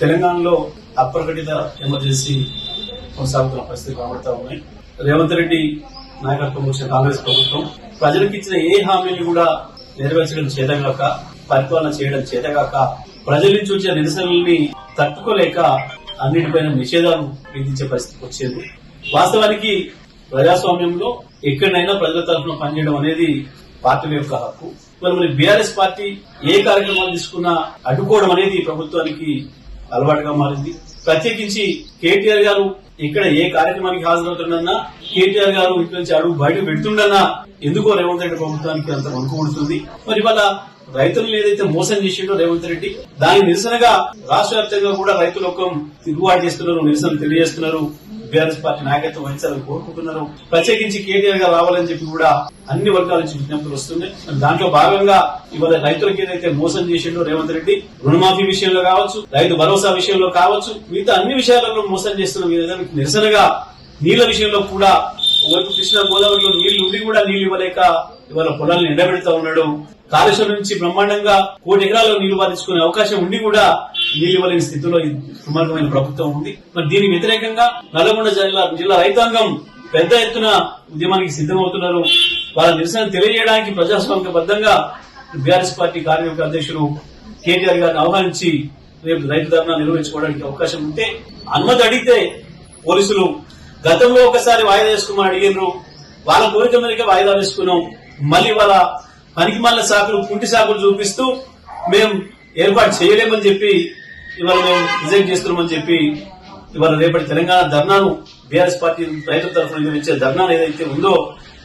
తెలంగాణలో అప్రకటిత ఎమర్జెన్సీ కొనసాగుతున్న పరిస్థితులు కనబడతా ఉన్నాయి. రేవంత్ రెడ్డి నాయకత్వం వచ్చిన కాంగ్రెస్ ప్రభుత్వం ప్రజలకు ఇచ్చిన ఏ హామీని కూడా నెరవేర్చడం చేతగాక పరిపాలన చేయడం చేతగాక ప్రజల నుంచి వచ్చిన నిరసనల్ని తట్టుకోలేక అన్నిటిపైన నిషేధాలు విధించే పరిస్థితికి వచ్చింది. వాస్తవానికి ప్రజాస్వామ్యంలో ఎక్కడైనా ప్రజల తరఫున పనిచేయడం అనేది పార్టీల యొక్క హక్కు. మరి మరి బీఆర్ఎస్ పార్టీ ఏ కార్యక్రమాలు తీసుకున్నా అడ్డుకోవడం అనేది ప్రభుత్వానికి అలవాటుగా మారింది. ప్రత్యేకించి కేటీఆర్ గారు ఇక్కడ ఏ కార్యక్రమానికి హాజరవుతుండన్నా కేటీఆర్ గారు ఇక్కడి నుంచి అడుగు బయట పెడుతుండన్నా ఎందుకో రేవంత్ రెడ్డి ప్రభుత్వానికి అంత వణుకుడుతుంది మరి వాళ్ళ రైతులను ఏదైతే మోసం చేసిండో రేవంత్ రెడ్డి దాని నిరసనగా రాష్ట్ర వ్యాప్తంగా కూడా ఒక తిరుగుబాటు చేస్తున్నారు నిరసన తెలియజేస్తున్నారు. బీఆర్ఎస్ పార్టీ నాయకత్వం వహించాలని కోరుకుంటున్నారు. ప్రత్యేకించి కేటీఆర్ గారు రావాలని చెప్పి కూడా అన్ని వర్గాల నుంచి విజ్ఞప్తులు వస్తున్నాయి. దాంట్లో భాగంగా ఇవాళ రైతులకు ఏదైతే మోసం చేసిండో రేవంత్ రెడ్డి రుణమాఫీ విషయంలో కావచ్చు రైతు భరోసా విషయంలో కావచ్చు మిగతా అన్ని విషయాలలో మోసం చేస్తున్న విధానానికి నిరసనగా నీళ్ళ విషయంలో కూడా ఒకవైపు కృష్ణా గోదావరిలో నీళ్ళు ఉండి కూడా నీళ్ళు ఇవ్వలేక ఇవాళ పొలాలను ఎండబెడతా ఉన్నాడు. కాళేశ్వరం నుంచి బ్రహ్మాండంగా కోటి ఎకరాల్లో నీళ్ళు పారించుకునే అవకాశం ఉండి కూడా నీళ్ళు స్థితిలో ఈ దుర్మార్గమైన ప్రభుత్వం ఉంది. మరి దీనికి వ్యతిరేకంగా నల్గొండ జిల్లా జిల్లా రైతాంగం పెద్ద ఎత్తున ఉద్యమానికి సిద్దమవుతున్నారు వాళ్ళ నిరసన తెలియజేయడానికి ప్రజాస్వామికబద్దంగా బీఆర్ఎస్ పార్టీ కార్యవర్గ అధ్యక్షులు కేటీఆర్ గారిని ఆహ్వానించి రేపు రైతు ధర్నా నిర్వహించుకోవడానికి అవకాశం ఉంటే అనుమతి అడిగితే పోలీసులు గతంలో ఒకసారి వాయిదా వేసుకోమని అడిగినారు వాళ్ళ కోరిక మేరకే వాయిదా వేసుకున్నాం. మళ్ళీ వాళ్ళ పనికి మళ్ళీ సాకులు కుంటి సాకులు చూపిస్తూ మేము ఏర్పాటు చేయలేమని చెప్పి ఇవాళ మేము రిజైన్ చేస్తున్నామని చెప్పి ఇవాళ రేపటి తెలంగాణ ధర్నాను బీఆర్ఎస్ పార్టీ రైతుల తరఫున నిర్వహించే ధర్నా ఏదైతే ఉందో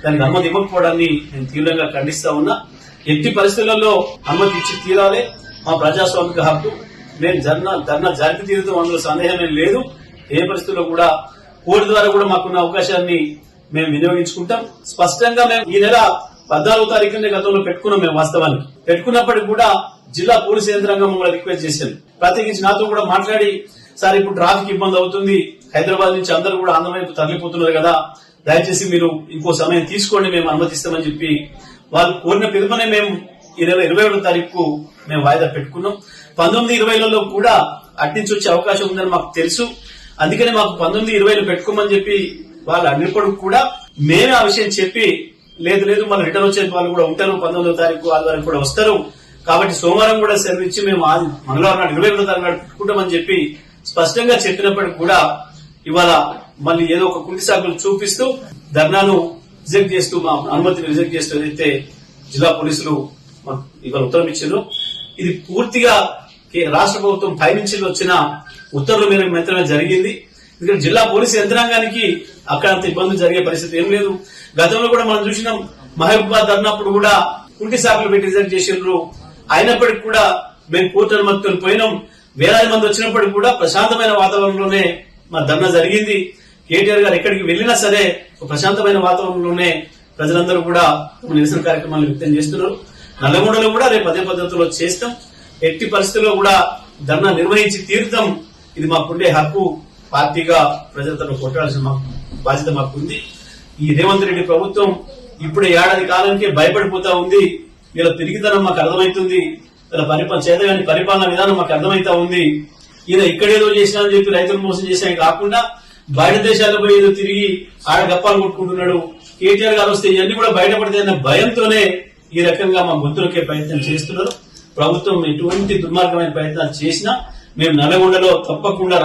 దానికి అనుమతి ఇవ్వకపోవడాన్ని నేను తీవ్రంగా ఖండిస్తా ఉన్నా. ఎట్టి పరిస్థితులలో అనుమతి ఇచ్చి తీరాలి. మా ప్రజాస్వామిక హక్కు. మేము ధర్నా ధర్నా జరిపి తీరుతాం అందులో సందేహమే లేదు. ఏ పరిస్థితుల్లో కూడా కోర్టు ద్వారా కూడా మాకున్న అవకాశాన్ని మేము వినియోగించుకుంటాం. స్పష్టంగా మేము ఈ నెల పద్నాలుగో తారీఖునే గతంలో పెట్టుకున్నాం మేము వాస్తవానికి పెట్టుకున్నప్పటికి కూడా జిల్లా పోలీస్ యంత్రాంగం మమ్మల్ని రిక్వెస్ట్ చేశాను ప్రత్యేకించి నాతో కూడా మాట్లాడి సార్ ఇప్పుడు ట్రాఫిక్ ఇబ్బంది అవుతుంది. హైదరాబాద్ నుంచి అందరూ కూడా ఆంధ్ర వైపు తరలిపోతున్నారు కదా. దయచేసి మీరు ఇంకో సమయం తీసుకోండి మేము అనుమతిస్తామని చెప్పి. వాళ్ళు కోరిన పిలుపునే మేము ఈ నెల ఇరవై ఒకటో తారీఖు మేము వాయిదా పెట్టుకున్నాం. పంతొమ్మిది ఇరవైలలో కూడా అట్నుంచి వచ్చే అవకాశం ఉందని మాకు తెలుసు. అందుకనే మాకు పంతొమ్మిది ఇరవైలో పెట్టుకోమని చెప్పి వాళ్ళు అడిగినప్పుడు కూడా మేమే ఆ విషయం చెప్పి లేదు లేదు మన రిటర్న్ వచ్చే వాళ్ళు కూడా ఉంటారు పంతొమ్మిదో తారీఖు ఆదివారం కూడా వస్తారు. కాబట్టి సోమవారం కూడా సెలవు ఇచ్చి మేము మంగళవారం నాడు ఇరవై ఒకటో తారీఖు నాడు పెట్టుకుంటామని చెప్పి స్పష్టంగా చెప్పినప్పటికీ కూడా ఇవాళ మళ్ళీ ఏదో ఒక కుంటి సాకులు చూపిస్తూ ధర్నాను రిజెక్ట్ చేస్తూ మా అనుమతిని రిజెక్ట్ చేస్తూ ఏదైతే జిల్లా పోలీసులు ఇవాళ ఉత్తరం ఇచ్చారు ఇది పూర్తిగా కే- రాష్ట్ర ప్రభుత్వం పైనుంచి వచ్చిన ఉత్తర్వుల మీద మాత్రమే జరిగింది. ఎందుకంటే జిల్లా పోలీసు యంత్రాంగానికి అక్కడ అంత ఇబ్బందులు జరిగే పరిస్థితి ఏం లేదు. గతంలో కూడా మనం చూసినాం మహబూబాద్ అన్నప్పుడు కూడా కుంటి సాకులు పెట్టి రిజెక్ట్ చేసిండ్రు. అయినప్పటికీ కూడా మేము కోర్టు అనుమతితో పోయినాం. వేలాది మంది వచ్చినప్పటికీ కూడా ప్రశాంతమైన వాతావరణంలోనే మా ధర్నా జరిగింది. కేటీఆర్ గారు ఎక్కడికి వెళ్ళినా సరే ఒక ప్రశాంతమైన వాతావరణంలోనే ప్రజలందరూ కూడా నిరసన కార్యక్రమాలు వ్యక్తం చేస్తున్నారు. నల్లగొండలో కూడా రేపు అదే పద్ధతిలో చేస్తాం. ఎట్టి పరిస్థితుల్లో కూడా ధర్నా నిర్వహించి తీరుతాం. ఇది మాకుండే హక్కు. పార్టీగా ప్రజలతో కొట్టాల్సిన మాకు బాధ్యత మాకు ఉంది ఈ రేవంత్ రెడ్డి ప్రభుత్వం ఇప్పుడే ఏడాది కాలానికే భయపడిపోతా ఉంది. వీళ్ళ తిరిగితనం మాకు అర్థమవుతుంది. వీళ్ళ పరిపాలన చేతగాని పరిపాలన విధానం మాకు అర్థమవుతా ఉంది. ఈయన ఇక్కడేదో చేసినా అని చెప్పి రైతులు మోసం చేసినా కాకుండా బయట దేశాల్లో పోయి ఏదో తిరిగి ఆడ గప్పాలు కొట్టుకుంటున్నాడు. కేటీఆర్ గారు వస్తే ఇవన్నీ కూడా బయటపడతాయన్న భయంతోనే ఈ రకంగా మా గొంతులకే ప్రయత్నం చేస్తున్నారు. ప్రభుత్వం ఎటువంటి దుర్మార్గమైన ప్రయత్నాలు చేసినా మేము నల్లగొండలో తప్పకుండా